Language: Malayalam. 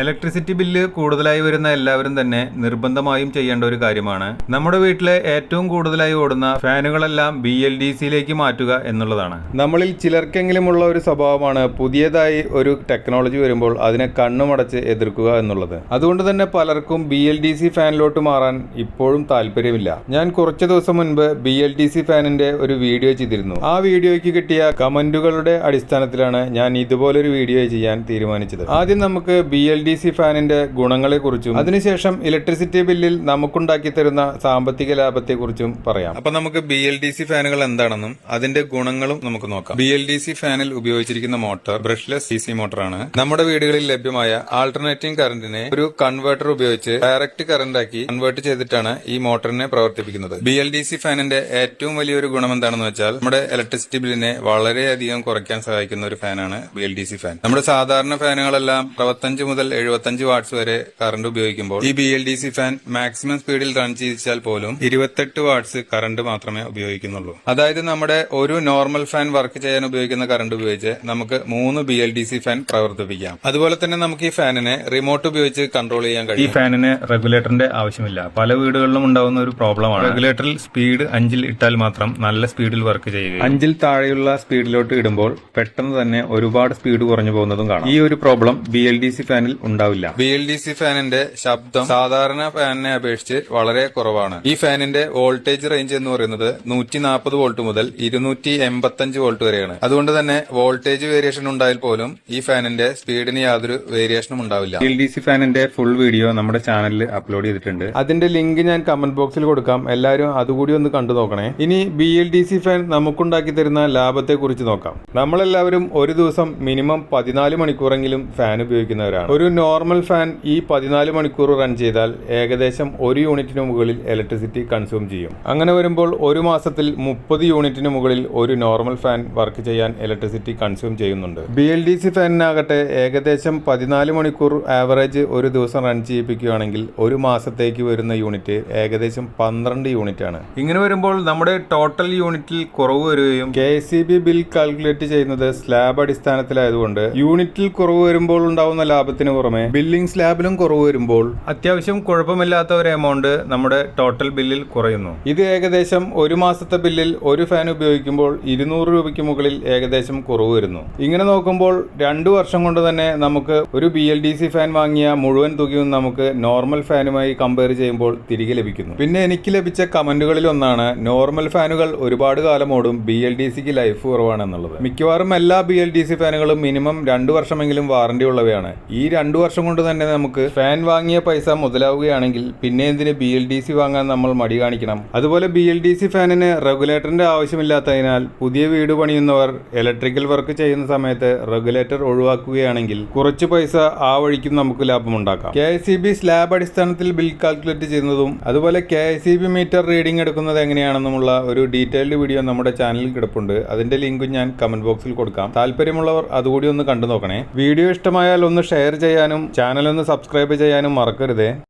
ഇലക്ട്രിസിറ്റി ബില്ല് കൂടുതലായി വരുന്ന എല്ലാവരും തന്നെ നിർബന്ധമായും ചെയ്യേണ്ട ഒരു കാര്യമാണ്. നമ്മുടെ വീട്ടിലെ ഏറ്റവും കൂടുതലായി ഓടുന്ന ഫാനുകളെല്ലാം ബി എൽ ഡി സിയിലേക്ക് മാറ്റുക എന്നുള്ളതാണ്. നമ്മളിൽ ചിലർക്കെങ്കിലുമുള്ള ഒരു സ്വഭാവമാണ് പുതിയതായി ഒരു ടെക്നോളജി വരുമ്പോൾ അതിനെ കണ്ണുമടച്ച് എതിർക്കുക എന്നുള്ളത്. അതുകൊണ്ട് തന്നെ പലർക്കും ബി എൽ ഡി സി ഫാനിലോട്ട് മാറാൻ ഇപ്പോഴും താല്പര്യമില്ല. ഞാൻ കുറച്ച് ദിവസം മുൻപ് ബി എൽ ഡി സി ഫാനിന്റെ ഒരു വീഡിയോ ചെയ്തിരുന്നു. ആ വീഡിയോയ്ക്ക് കിട്ടിയ കമന്റുകളുടെ അടിസ്ഥാനത്തിലാണ് ഞാൻ ഇതുപോലൊരു വീഡിയോ ചെയ്യാൻ തീരുമാനിച്ചത്. ആദ്യം നമുക്ക് ബി എൽ ഡി സി ഫാനിന്റെ ഗുണങ്ങളെക്കുറിച്ചും അതിനുശേഷം ഇലക്ട്രിസിറ്റി ബില്ലിൽ നമുക്കുണ്ടാക്കി തരുന്ന സാമ്പത്തിക ലാഭത്തെക്കുറിച്ചും പറയാം. അപ്പൊ നമുക്ക് ബി എൽ ഡി സി ഫാനുകൾ എന്താണെന്നും അതിന്റെ ഗുണങ്ങളും നമുക്ക് നോക്കാം. ബി എൽ ഡി സി ഫാനിൽ ഉപയോഗിച്ചിരിക്കുന്ന മോട്ടോർ ബ്രഷ്ലെസ് സി സി മോട്ടറാണ്. നമ്മുടെ വീടുകളിൽ ലഭ്യമായ ആൾട്ടർനേറ്റിംഗ് കറന്റിനെ ഒരു കൺവേർട്ടർ ഉപയോഗിച്ച് ഡയറക്റ്റ് കറന്റ് ആക്കി കൺവേർട്ട് ചെയ്തിട്ടാണ് ഈ മോട്ടറിനെ പ്രവർത്തിപ്പിക്കുന്നത്. ബി എൽ ഡി സി ഫാനിന്റെ ഏറ്റവും വലിയൊരു ഗുണം എന്താണെന്ന് വെച്ചാൽ നമ്മുടെ ഇലക്ട്രിസിറ്റി ബില്ലിനെ വളരെയധികം കുറയ്ക്കാൻ സഹായിക്കുന്ന ഒരു ഫാനാണ് B L D C fan. നമ്മുടെ സാധാരണ ഫാനുകളെല്ലാം അറുപത്തഞ്ച് മുതൽ എഴുപത്തഞ്ച് വാട്ട്സ് വരെ കറണ്ട് ഉപയോഗിക്കുമ്പോൾ ഈ B L D C fan maximum സ്പീഡിൽ റൺ ചെയ്യിച്ചാൽ പോലും ഇരുപത്തെട്ട് വാട്ട്സ് കറണ്ട് മാത്രമേ ഉപയോഗിക്കുന്നുള്ളൂ. അതായത് നമ്മുടെ ഒരു നോർമൽ ഫാൻ വർക്ക് ചെയ്യാൻ ഉപയോഗിക്കുന്ന കറണ്ട് ഉപയോഗിച്ച് നമുക്ക് മൂന്ന് B L D C fan പ്രവർത്തിപ്പിക്കാം. അതുപോലെ തന്നെ നമുക്ക് ഈ ഫാനിനെ റിമോട്ട് ഉപയോഗിച്ച് കൺട്രോൾ ചെയ്യാൻ കഴിയും. ഈ ഫാനിന് റെഗുലേറ്ററിന്റെ ആവശ്യമില്ല. പല വീടുകളിലും ഉണ്ടാവുന്ന ഒരു പ്രോബ്ലമാണ് റെഗുലേറ്ററിൽ സ്പീഡ് അഞ്ചിൽ ഇട്ടാൽ മാത്രം നല്ല സ്പീഡിൽ വർക്ക് ചെയ്യുക അഞ്ചിൽ താഴെയുള്ള സ്പീഡിലോട്ട് ഇടുമ്പോൾ പെട്ടെന്ന് തന്നെ ഒരുപാട് സ്പീഡ് കുറഞ്ഞു പോകുന്നതും കാണാം. ഈ ഒരു problem B L D C ഫാനിൽ ഉണ്ടാവില്ല. ബി എൽ ഡി സി ഫാനിന്റെ ശബ്ദം സാധാരണ ഫാനിനെ അപേക്ഷിച്ച് വളരെ കുറവാണ്. ഈ ഫാനിന്റെ വോൾട്ടേജ് റേഞ്ച് എന്ന് പറയുന്നത് നൂറ്റി നാൽപ്പത് വോൾട്ട് മുതൽ ഇരുന്നൂറ്റി എൺപത്തഞ്ച് വോൾട്ട് വരെയാണ്. അതുകൊണ്ട് തന്നെ വോൾട്ടേജ് വേരിയേഷൻ ഉണ്ടായാൽ പോലും ഈ ഫാനിന്റെ സ്പീഡിന് യാതൊരു വേരിയേഷനും ഉണ്ടാവില്ല. ബി എൽ ഡി സി ഫാനിന്റെ ഫുൾ വീഡിയോ നമ്മുടെ ചാനലിൽ അപ്ലോഡ് ചെയ്തിട്ടുണ്ട്. അതിന്റെ ലിങ്ക് ഞാൻ കമന്റ് ബോക്സിൽ കൊടുക്കാം. എല്ലാവരും അതുകൂടി ഒന്ന് കണ്ടു നോക്കണേ. ഇനി B L D C fan നമുക്കുണ്ടാക്കി തരുന്ന ലാഭത്തെ കുറിച്ച് നോക്കാം. നമ്മളെല്ലാവരും ഒരു ദിവസം മിനിമം പതിനാല് മണിക്കൂറെങ്കിലും ഫാൻ ഉപയോഗിക്കുന്നവരാണ്. ഒരു നോർമൽ ഫാൻ ഈ പതിനാല് മണിക്കൂർ റൺ ചെയ്താൽ ഏകദേശം ഒരു യൂണിറ്റിന് മുകളിൽ ഇലക്ട്രിസിറ്റി കൺസ്യൂം ചെയ്യും. അങ്ങനെ വരുമ്പോൾ ഒരു മാസത്തിൽ മുപ്പത് യൂണിറ്റിന് മുകളിൽ ഒരു നോർമൽ ഫാൻ വർക്ക് ചെയ്യാൻ ഇലക്ട്രിസിറ്റി കൺസ്യൂം ചെയ്യുന്നുണ്ട്. ബി എൽ ഡി സി ഫാനിനാകട്ടെ ഏകദേശം പതിനാല് മണിക്കൂർ ആവറേജ് ഒരു ദിവസം റൺ ചെയ്യിപ്പിക്കുകയാണെങ്കിൽ ഒരു മാസത്തേക്ക് വരുന്ന യൂണിറ്റ് ഏകദേശം പന്ത്രണ്ട് യൂണിറ്റ് ആണ് ഇങ്ങനെ വരുമ്പോൾ നമ്മുടെ ടോട്ടൽ യൂണിറ്റിൽ കുറവ് വരികയും K C B bill calculate ചെയ്യുന്നത് സ്ലാബ് അടിസ്ഥാനത്തിലായതുകൊണ്ട് യൂണിറ്റിൽ കുറവ് വരുമ്പോൾ ഉണ്ടാവുന്ന ലാഭത്തിന് പുറമെ ബില്ലിംഗ് സ്ലാബിലും കുറവ് വരുമ്പോൾ അത്യാവശ്യം കുഴപ്പമില്ലാത്ത ഒരു എമൗണ്ട് നമ്മുടെ ടോട്ടൽ ബില്ലിൽ കുറയുന്നു. ഇത് ഏകദേശം ഒരു മാസത്തെ ബില്ലിൽ ഒരു ഫാൻ ഉപയോഗിക്കുമ്പോൾ ഇരുന്നൂറ് രൂപയ്ക്ക് മുകളിൽ ഏകദേശം കുറവ് വരുന്നു. ഇങ്ങനെ നോക്കുമ്പോൾ രണ്ടു വർഷം കൊണ്ട് തന്നെ നമുക്ക് ഒരു B L D C fan വാങ്ങിയ മുഴുവൻ തുകയും നമുക്ക് നോർമൽ ഫാനുമായി കമ്പയർ ചെയ്യുമ്പോൾ തിരികെ ലഭിക്കുന്നു. പിന്നെ എനിക്ക് ലഭിച്ച കമന്റുകളിൽ ഒന്നാണ് നോർമൽ ഫാനുകൾ ഒരുപാട് കാലം ഓടും ബി എൽ ഡി സിക്ക് ലൈഫ് കുറവാണെന്നുള്ളത്. മിക്കവാറും എല്ലാ ബി എൽ ഡി സി ഫാനുകളും മിനിമം രണ്ടു വർഷമെങ്കിലും വാറണ്ടി ഉള്ളവയാണ്. ഈ രണ്ടു വർഷം കൊണ്ട് തന്നെ നമുക്ക് ഫാൻ വാങ്ങിയ പൈസ മുതലാവുകയാണെങ്കിൽ പിന്നെ എന്തിന് ബി എൽ ഡി സി വാങ്ങാൻ നമ്മൾ മടി കാണിക്കണം? അതുപോലെ ബി എൽ ഡി സി ഫാനിന് റെഗുലേറ്ററിന്റെ ആവശ്യമില്ലാത്തതിനാൽ പുതിയ വീട് പണിയുന്നവർ ഇലക്ട്രിക്കൽ വർക്ക് ചെയ്യുന്ന സമയത്ത് റെഗുലേറ്റർ ഒഴിവാക്കുകയാണെങ്കിൽ കുറച്ച് പൈസ ആ വഴിക്കും നമുക്ക് ലാഭമുണ്ടാക്കാം. കെ എസ് ബി സ്ലാബ് അടിസ്ഥാനത്തിൽ ബിൽ കാൽക്കുലേറ്റ് ചെയ്യുന്നതും അതുപോലെ K S B meter reading എടുക്കുന്നത് എങ്ങനെയാണെന്നുമുള്ള ഒരു ഡീറ്റെയിൽഡ് വീഡിയോ നമ്മുടെ ചാനലിൽ കിടപ്പുണ്ട്. അതിന്റെ ലിങ്കും ഞാൻ കമന്റ് ബോക്സിൽ കൊടുക്കാം. താല്പര്യമുള്ളവർ അതുകൂടി ഒന്ന് കണ്ടു നോക്കണേ വീഡിയോ ഇഷ്ടമായാൽ ഒന്ന് ഷെയർ ചെയ്യാനും ചാനലൊന്ന് സബ്സ്ക്രൈബ് ചെയ്യാനും മറക്കരുതേ.